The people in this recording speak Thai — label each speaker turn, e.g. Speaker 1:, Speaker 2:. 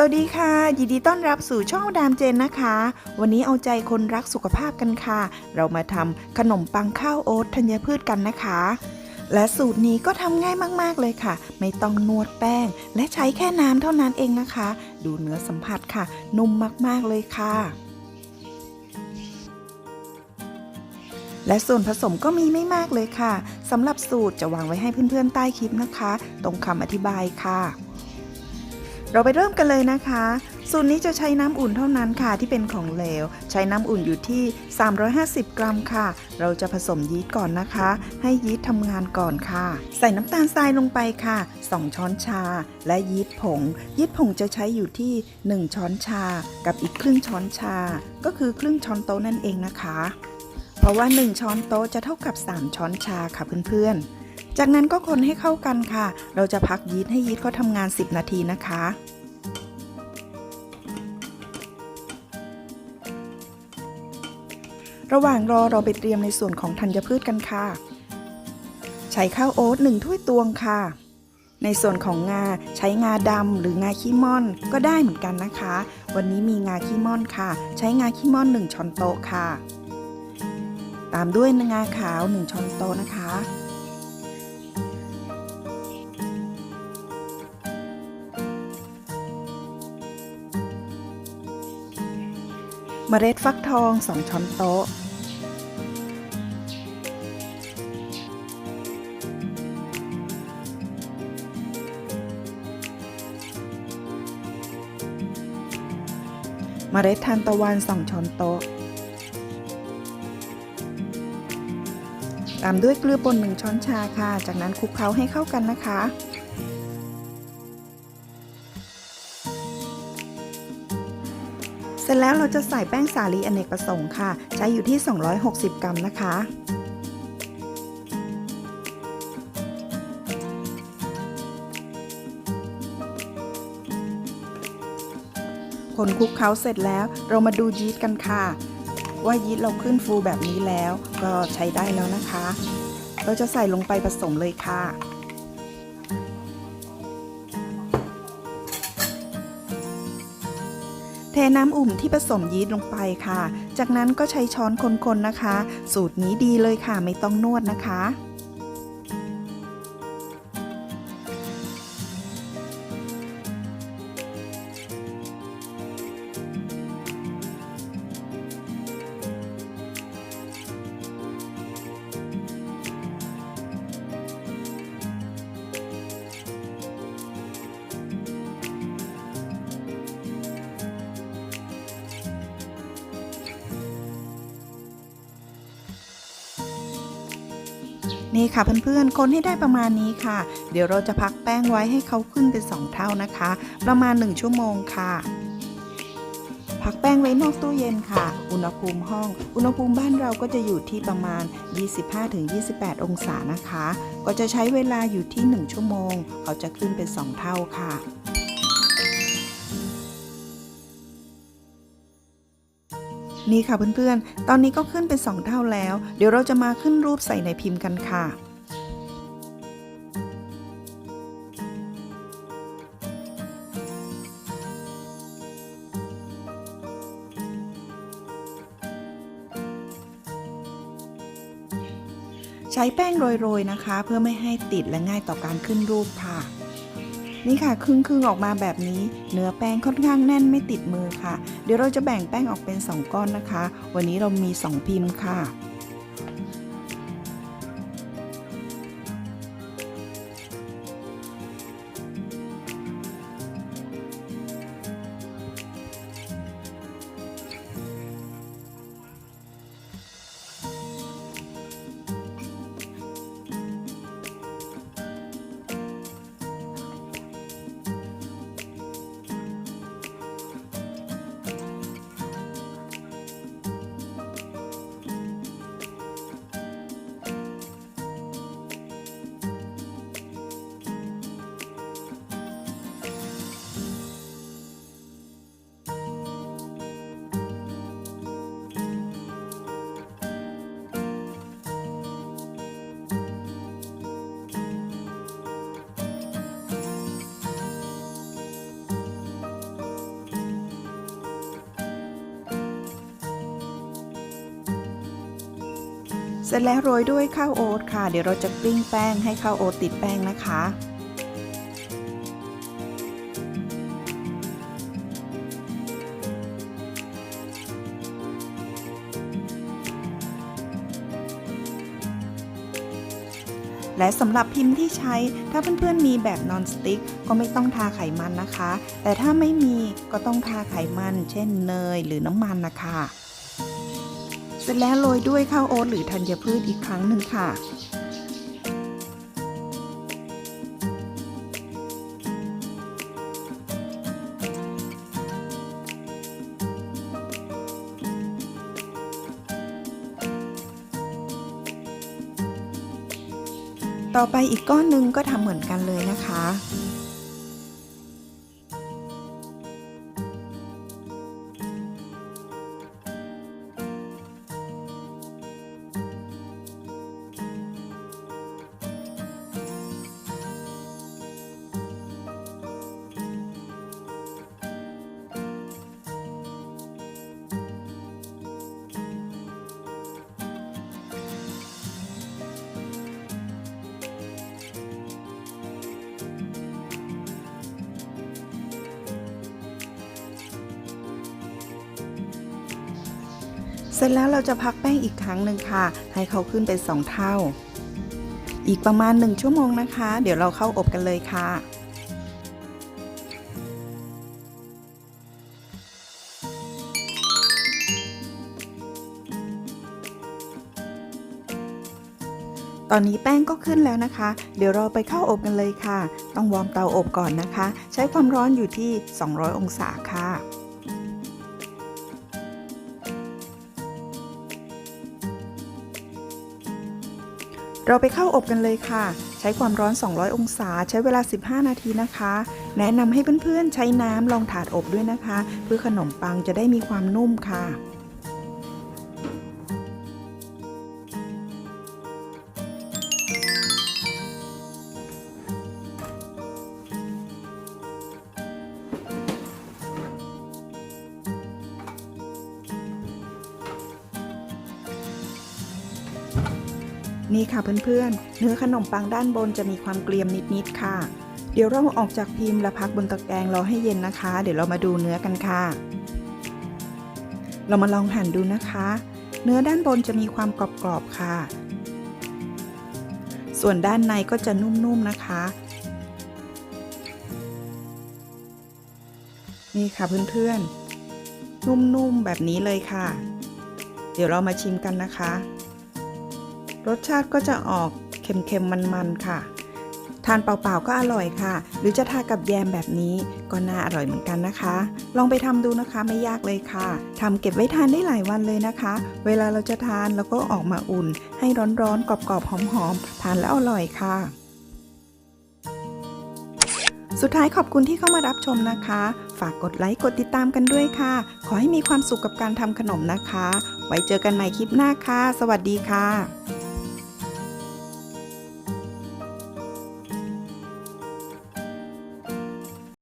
Speaker 1: สวัสดีค่ะ ยินดีต้อนรับสู่ช่องดามเจนนะคะ วันนี้เอาใจคนรักสุขภาพกันค่ะ เรามาทำขนมปังข้าวโอ๊ตธัญพืชกันนะคะ และสูตรนี้ก็ทำง่ายมากๆเลยค่ะ ไม่ต้องนวดแป้ง และใช้แค่น้ำเท่านั้นเองนะคะ ดูเนื้อสัมผัสค่ะ นุ่มมากๆเลยค่ะ และส่วนผสมก็มีไม่มากเลยค่ะสำหรับสูตรจะวางไว้ให้เพื่อนๆใต้คลิปนะคะ ตรงคำอธิบายค่ะ เราไปเริ่มกันเลยนะคะ สูตรนี้จะใช้น้ำอุ่นเท่านั้นค่ะที่เป็นของเหลว ใช้น้ำอุ่นอยู่ที่ 350 กรัมค่ะ เราจะผสมยีสต์ก่อนนะคะ ให้ยีสต์ทำงานก่อนค่ะ ใส่น้ำตาลทรายลงไปค่ะ 2 ช้อนชา และยีสต์ผง ยีสต์ผงจะใช้อยู่ที่ 1 ช้อนชา กับอีกครึ่งช้อนชา ก็คือครึ่งช้อนโต๊ะนั่นเองนะคะ เพราะว่า 1 ช้อนโต๊ะจะเท่ากับ 3 ช้อนชาค่ะเพื่อนๆ จากนั้นก็คนให้เข้ากันค่ะ เราจะพักยีสต์ให้ยีสต์เขาทำงาน 10 นาทีนะคะ ระหว่างรอเราไปเตรียมในส่วนของธัญพืชกันค่ะ ใช้ข้าวโอ๊ตหนึ่งถ้วยตวงค่ะ ในส่วนของงาใช้งาดำหรืองาขี้ม่อนก็ได้เหมือนกันนะคะ วันนี้มีงาขี้ม่อนค่ะ ใช้งาขี้ม่อน 1ช้อนโต๊ะค่ะ ตามด้วยงาขาว 1ช้อนโต๊ะนะคะ เมล็ดฟักทอง 2 ช้อนโต๊ะ เมล็ดทานตะวัน 2 ช้อนโต๊ะ ตามด้วยเกลือป่น1ช้อนชาค่ะ จากนั้นคลุกเคล้าให้เข้ากันนะคะ ร็จแล้วเราจะใส่แป้งสาลีอเนกประสงค์ค่ะ ใช้อยู่ที่ 260 กรัมนะคะคนคลุกเคล้าเสร็จแล้วเรามาดูยีสต์กันค่ะ ว่ายีสต์เราขึ้นฟูแบบนี้แล้ว ก็ใช้ได้แล้วนะคะ เราจะใส่ลงไปผสมเลยค่ะ น้ำอุ่นที่ผสมยีสต์ลงไปค่ะ จากนั้นก็ใช้ช้อนคนๆนะคะ สูตรนี้ดีเลยค่ะไม่ต้องนวดนะคะ นี่ค่ะเพื่อนๆ คนให้ได้ประมาณนี้ค่ะ เดี๋ยวเราจะพักแป้งไว้ให้เขาขึ้นเป็น 2 เท่านะคะ ประมาณ 1 ชั่วโมงค่ะ พักแป้งไว้นอกตู้เย็นค่ะ อุณหภูมิห้อง อุณหภูมิบ้านเราก็จะอยู่ที่ประมาณ 25-28 องศานะคะ ก็จะใช้เวลาอยู่ที่ 1 ชั่วโมง เขาจะขึ้นเป็น 2 เท่าค่ะ นี่ค่ะเพื่อนๆ ตอนนี้ก็ขึ้นเป็น 2 เท่าแล้ว เดี๋ยวเราจะมาขึ้นรูปใส่ในพิมพ์กันค่ะใช้แป้งโรยๆนะคะ เพื่อไม่ให้ติดและง่ายต่อการขึ้นรูปค่ะ นี่ค่ะครึ่งๆออกมาแบบนี้ เนื้อแป้งค่อนข้างแน่นไม่ติดมือค่ะ เดี๋ยวเราจะแบ่งแป้งออกเป็น 2 ก้อนนะคะ วันนี้เรามี 2 พิมพ์ค่ะ เสร็จแล้วโรยด้วยข้าวโอ๊ตค่ะ เดี๋ยวเราจะกลิ้งแป้งให้ข้าวโอ๊ตติดแป้งนะคะ และสำหรับพิมพ์ที่ใช้ถ้าเพื่อนๆมีแบบนอนสติ๊กก็ไม่ต้องทาไขมันนะคะ แต่ถ้าไม่มีก็ต้องทาไขมัน เช่นเนยหรือน้ำมันนะคะ ร็จแล้วโรยด้วยข้าวโอ๊ตหรือธัญพืชอีกครั้งหนึ่งค่ะ ต่อไปอีกก้อนหนึ่งก็ทำเหมือนกันเลยนะคะ เสร็จแล้วเราจะพักแป้งอีกครั้งหนึ่งค่ะ ให้เขาขึ้นเป็นสองเท่า อีกประมาณ 1 ชั่วโมงนะคะ เดี๋ยวเราเข้าอบกันเลยค่ะตอนนี้แป้งก็ขึ้นแล้วนะคะ เดี๋ยวเราไปเข้าอบกันเลยค่ะ ต้องวอร์มเตาอบก่อนนะคะ ใช้ความร้อนอยู่ที่ 200 องศาค่ะ เราไปเข้าอบกันเลยค่ะ ใช้ความร้อน 200 องศา ใช้เวลา 15 นาทีนะคะ แนะนำให้เพื่อนๆ ใช้น้ำรองถาดอบด้วยนะคะ เพื่อขนมปังจะได้มีความนุ่มค่ะ นี่ค่ะเพื่อนๆ เนื้อขนมปังด้านบนจะมีความเกรียมนิดๆค่ะ เดี๋ยวเราออกจากพิมพ์และพักบนตะแกรงรอให้เย็นนะคะ เดี๋ยวเรามาดูเนื้อกันค่ะ เรามาลองหั่นดูนะคะ เนื้อด้านบนจะมีความกรอบๆค่ะ ส่วนด้านในก็จะนุ่มๆนะคะ นี่ค่ะเพื่อนๆ นุ่มๆแบบนี้เลยค่ะ เดี๋ยวเรามาชิมกันนะคะ รสชาติก็จะออกเค็มๆมันๆค่ะ ทานเปล่าๆก็อร่อยค่ะ หรือจะทากับแยมแบบนี้ก็น่าอร่อยเหมือนกันนะคะ ลองไปทำดูนะคะไม่ยากเลยค่ะทำเก็บไว้ทานได้หลายวันเลยนะคะ เวลาเราจะทานเราก็ออกมาอุ่น ให้ร้อนๆกรอบๆหอมๆทานแล้วอร่อยค่ะสุดท้ายขอบคุณที่เข้ามารับชมนะคะ ฝากกดไลค์กดติดตามกันด้วยค่ะ ขอให้มีความสุขกับการทำขนมนะคะ ไว้เจอกันใหม่คลิปหน้าค่ะ สวัสดีค่ะ